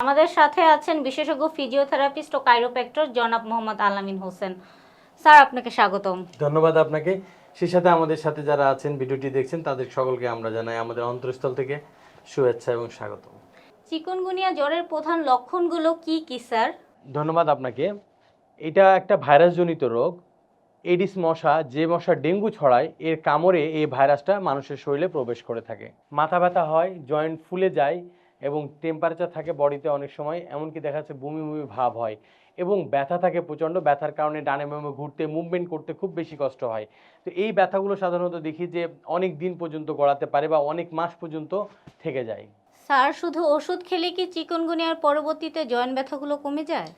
আমাদের সাথে আছেন বিশেষজ্ঞ ফিজিওথেরাপিস্ট ও কাইরোপ্যাক্টর জনাব মোহাম্মদ আলামিন হোসেন। স্যার আপনাকে স্বাগতম। ধন্যবাদ আপনাকে। সেই সাথে আমাদের সাথে যারা আছেন ভিডিওটি দেখছেন তাদের সকলকে আমরা জানাই আমাদের অন্তরস্থল থেকে শুভেচ্ছা এবং স্বাগত চিকনগুনিয়া জ্বরের প্রধান লক্ষণগুলো কি কি স্যার? ধন্যবাদ আপনাকে। এটা একটা ভাইরাসজনিত রোগ। এডিস মশা যে মশা ডেঙ্গু ছড়ায় এর কামড়ে এই ভাইরাসটা মানুষের শরীরে প্রবেশ করে থাকে। মাথা ব্যথা হয় জয়েন্ট ফুলে যায় এবং টেম্পারেচার থাকে বডিতে অনেক সময় এমনকি দেখা যাচ্ছে বমি বমি ভাব হয় এবং ব্যথা থাকে প্রচণ্ড ব্যথার কারণে ডানে বামে ঘুরতে মুভমেন্ট করতে খুব বেশি কষ্ট হয়। তো এই ব্যথাগুলো সাধারণত দেখি যে অনেক দিন পর্যন্ত গড়াতে পারে বা অনেক মাস পর্যন্ত থেকে যায়। স্যার শুধু ওষুধ খেলে কি চিকনগুনিয়ার পরবর্তীতে জয়েন্ট ব্যথাগুলো কমে যায়?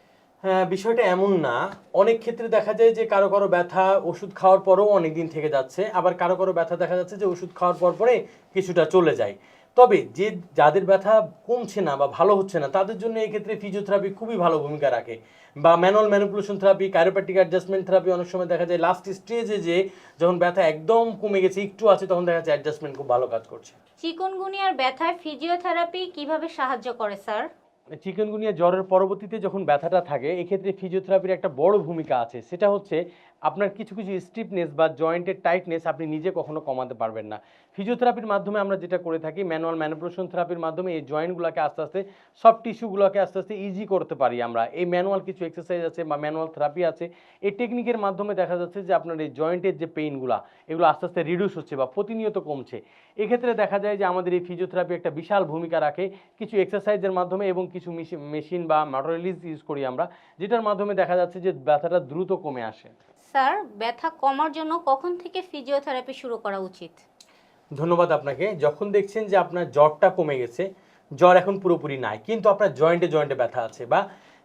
হ্যাঁ বিষয়টা এমন না। অনেক ক্ষেত্রে দেখা যায় যে কারও কারও ব্যথা ওষুধ খাওয়ার পরেও অনেক দিন থেকে যাচ্ছে আবার কারও কারও ব্যথা দেখা যাচ্ছে যে ওষুধ খাওয়ার পর পরে কিছুটা চলে যায়। তবে যে যাদের ব্যথা কমছে না বা ভালো হচ্ছে না তাদের জন্য এই ক্ষেত্রে ফিজিওথেরাপি খুবই ভালো ভূমিকা রাখে। বা manual manipulation therapy chiropractic adjustment therapy অনেক সময় দেখা যায় লাস্ট স্টেজে যে যখন ব্যথা একদম কমে গেছে একটু আছে তখন দেখা যাচ্ছে অ্যাডজাস্টমেন্ট খুব ভালো কাজ করছে। চিকনগুনিয়ার ব্যথায় ফিজিওথেরাপি কীভাবে সাহায্য করে স্যার? চিকেনগুনিয়া জ্বরের পরবর্তীতে যখন ব্যথাটা থাকে এক্ষেত্রে ফিজিওথেরাপির একটা বড় ভূমিকা আছে। সেটা হচ্ছে আপনার কিছু কিছু স্টিফনেস বা জয়েন্টের টাইটনেস আপনি নিজে কখনো কমাতে পারবেন না। ফিজিওথেরাপির মাধ্যমে আমরা যেটা করে থাকি ম্যানুয়াল ম্যানিপুলেশন থেরাপির মাধ্যমে এই জয়েন্টগুলোকে আস্তে আস্তে সব টিস্যুগুলোকে আস্তে আস্তে ইজি করতে পারি আমরা। এই ম্যানুয়াল কিছু এক্সারসাইজ আছে বা ম্যানুয়াল থেরাপি আছে, এই টেকনিকের মাধ্যমে দেখা যাচ্ছে যে আপনার এই জয়েন্টের যে পেইনগুলো এগুলো আস্তে আস্তে রিডিউস হচ্ছে বা প্রতিনিয়ত কমছে। এক্ষেত্রে দেখা যায় যে আমাদের এই ফিজিওথেরাপি একটা বিশাল ভূমিকা রাখে কিছু এক্সারসাইজের মাধ্যমে এবং কিছু মেশিন বা ম্যাটেরিয়ালিজ ইউজ করি আমরা, যেটার মাধ্যমে দেখা যাচ্ছে যে ব্যথাটা দ্রুত কমে আসে। স্যার, ব্যথা কমার জন্য কখন থেকে ফিজিওথেরাপি শুরু করা উচিত? ধন্যবাদ আপনাকে। যখন দেখছেন যে আপনার জ্বরটা কমে গেছে, জ্বর এখন পুরোপুরি নাই, কিন্তু আপনার জয়েন্টে জয়েন্টে ব্যথা আছে বা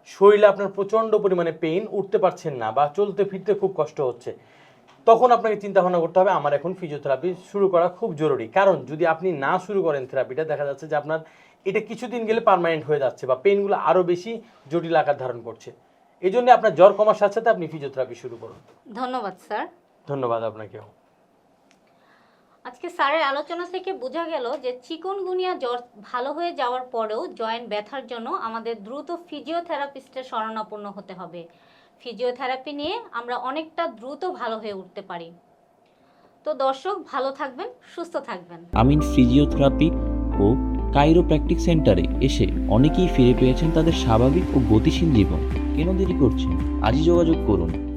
শরীরে আপনার প্রচণ্ড পরিমাণে পেইন উঠতে পারছেন না বা চলতে ফিরতে খুব কষ্ট হচ্ছে, তখন আপনাকে চিন্তা ভাবনা করতে হবে, আমার এখন ফিজিওথেরাপি শুরু করা খুব জরুরি। কারণ যদি আপনি না শুরু করেন থেরাপিটা দেখা যাচ্ছে যে আপনার এটা কিছুদিন গেলে পার্মানেন্ট হয়ে যাচ্ছে বা পেইনগুলো আরও বেশি জটিল আকার ধারণ করছে। এই জন্য আপনার জ্বর কমার সাথে সাথে আপনি ফিজিওথেরাপি শুরু করুন। ধন্যবাদ স্যার। ধন্যবাদ আপনাকেও। আজকে স্যারের আলোচনা থেকে বোঝা গেল যে চিকনগুনিয়া জ্বর ভালো হয়ে যাওয়ার পরেও জয়েন্ট ব্যথার জন্য আমাদের দ্রুত ফিজিওথেরাপিস্টের শরণাপন্ন হতে হবে। ফিজিওথেরাপি নিয়ে আমরা অনেকটা দ্রুত ভালো হয়ে উঠতে পারি। তো দর্শক ভালো থাকবেন সুস্থ থাকবেন। আমিন ফিজিওথেরাপি ও কাইরোপ্র্যাকটিক সেন্টারে এসে অনেকেই ফিরে পেয়েছেন তাদের স্বাভাবিক ও গতিশীল জীবন। কেন দেরি করছেন? আজই যোগাযোগ করুন।